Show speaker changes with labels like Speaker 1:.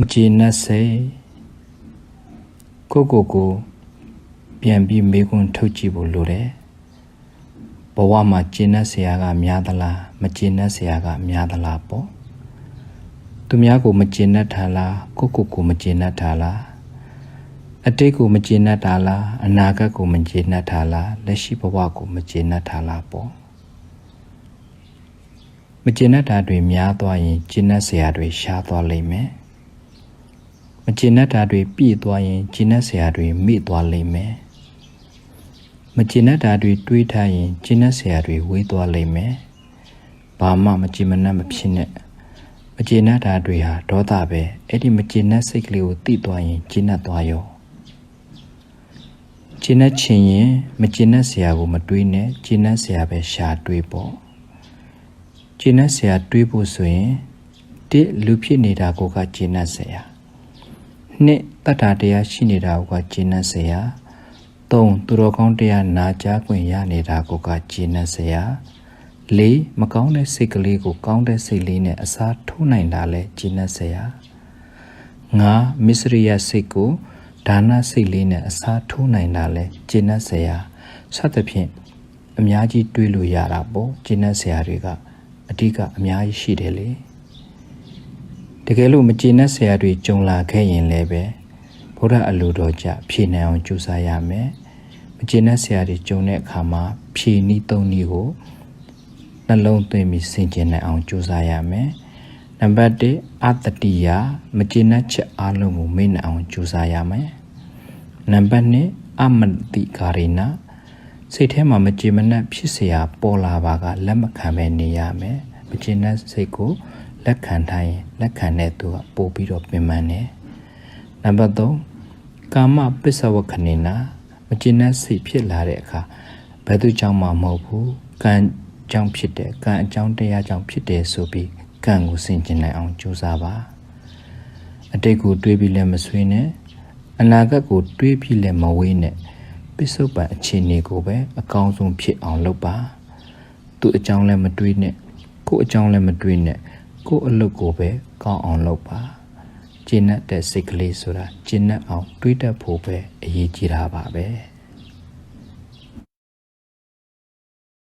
Speaker 1: မကျေနပ်စိတ်ကိုကိုကိုပြန်ပြီးမေးခွန်းထုတ်ကြည့်ဖို့လိုတယ်ဘဝမှာကျေနပ်စရာကများသလားမကျေနပ်စရာကများသလားပေါ့သူများကိုမကျေနပ်တာလားကိုကိုကိုမကျေနပ်တာလားအတိတ်ကိုမကျေနပ်တာလားအနာဂတ်ကိုမကျေနပ်တာလားလက်ရှိဘဝကိုမကျေနပ်တာလားပေါ့မကျေနပ်တာတွေများသွားရင်ကျေနပ်စရာတွေရှားသွားလိမ့်မယ် မကျေနပ်တာတွေပြည့်သွားရင်ကျေနပ်စရာတွေမေ့သွားလိမ့်မယ်မကျေနပ်တာတွေတွေးထားရင်ကျေနပ်စရာတွေဝေးသွားလိမ့်မယ်ဘာမှမကျေမနပ်မဖြစ်နဲ့မကျေနပ်တာတွေဟာဒေါသပဲအဲ့ဒီမကျေနပ်စိတ်ကလေးကိုတိသွားရင်ကျေနပ်သွားရောကျေနပ်ချင်ရင်မကျေနပ်စရာကိုမတွေးနဲ့ကျေနပ်စရာပဲရှာတွေးပေါ့ကျေနပ်စရာတွေးဖို့ဆိုရင်တိလူဖြစ်နေတာကိုကကျေနပ်စရာ နှစ်တတ္တာတရားရှိနေတာကိုကကျေနပ်စရာသုံးသူတော်ကောင်းတရားနာကြားခွင့်ရနေတာကိုကကျေနပ်စရာလေးမကောင်းတဲ့စိတ်ကလေးကိုကောင်းတဲ့စိတ်လေးနဲ့အစားထိုးနိုင်တာလဲကျေနပ်စရာငါမစ္စရိယစိတ်ကိုဒါနစိတ်လေးနဲ့အစားထိုးနိုင်တာလဲကျေနပ်စရာစသဖြင့်အများကြီးတွေးလို့ရတာပေါ့ကျေနပ်စရာတွေကအဓိကအများကြီးရှိတယ်လေ တကယ်လို့မကျေနပ်စရာတွေကြုံလာခဲ့ရင်လည်းပဲဘုရားအလိုတော်ကြဖြေနိုင်အောင်ကြိုးစားရမယ်မကျေနပ်စရာတွေကြုံတဲ့အခါမှာဖြေနည်းသုံးနည်းကိုနှလုံးသွင်းပြီးဆင်ခြင်နိုင်အောင်ကြိုးစားရမယ်နံပါတ်1အတတိယမကျေနပ်ချက်အလုံးကိုမေ့နိုင်အောင်ကြိုးစားရမယ်နံပါတ်2အမတိကာရိနာစိတ်ထဲမှာမကျေမနပ်ဖြစ်เสียပေါ်လာပါကလက်မခံပဲနေရမယ်မကျေနပ်စိတ်ကို လက်ခံထားရင်လက်ခံတဲ့သူကပို့ပြီးတော့ပြင်ပန်းတယ်နံပါတ်3ကာမပစ္စဝခဏိနာမကျေနပ်စိတ်ဖြစ်လာတဲ့အခါဘယ်သူကြောင့်မှမဟုတ်ဘူးကံကြောင့်ဖြစ်တယ်ကံအကြောင်းတရားကြောင့်ဖြစ်တယ်ဆိုပြီးကံကိုဆင်ခြင်နိုင်အောင်ကြိုးစားပါအတိတ်ကိုတွေးပြီးလည်းမဆွေးနဲ့အနာဂတ်ကိုတွေးပြီးလည်းမဝေးနဲ့ပစ္စုပန်အခြေအနေကိုပဲအကောင်းဆုံးဖြစ်အောင်လုပ်ပါသူအကြောင်းလည်းမတွေးနဲ့ကိုယ်အကြောင်းလည်းမတွေးနဲ့ ကိုယ်အလုပ်ကိုပဲကောင်းအောင်လုပ်ပါကျင့်တဲ့စိတ်ကလေးဆိုတာကျင့်တဲ့အောင်တွေးတတ်ဖို့ပဲအရေးကြီးတာပါပဲ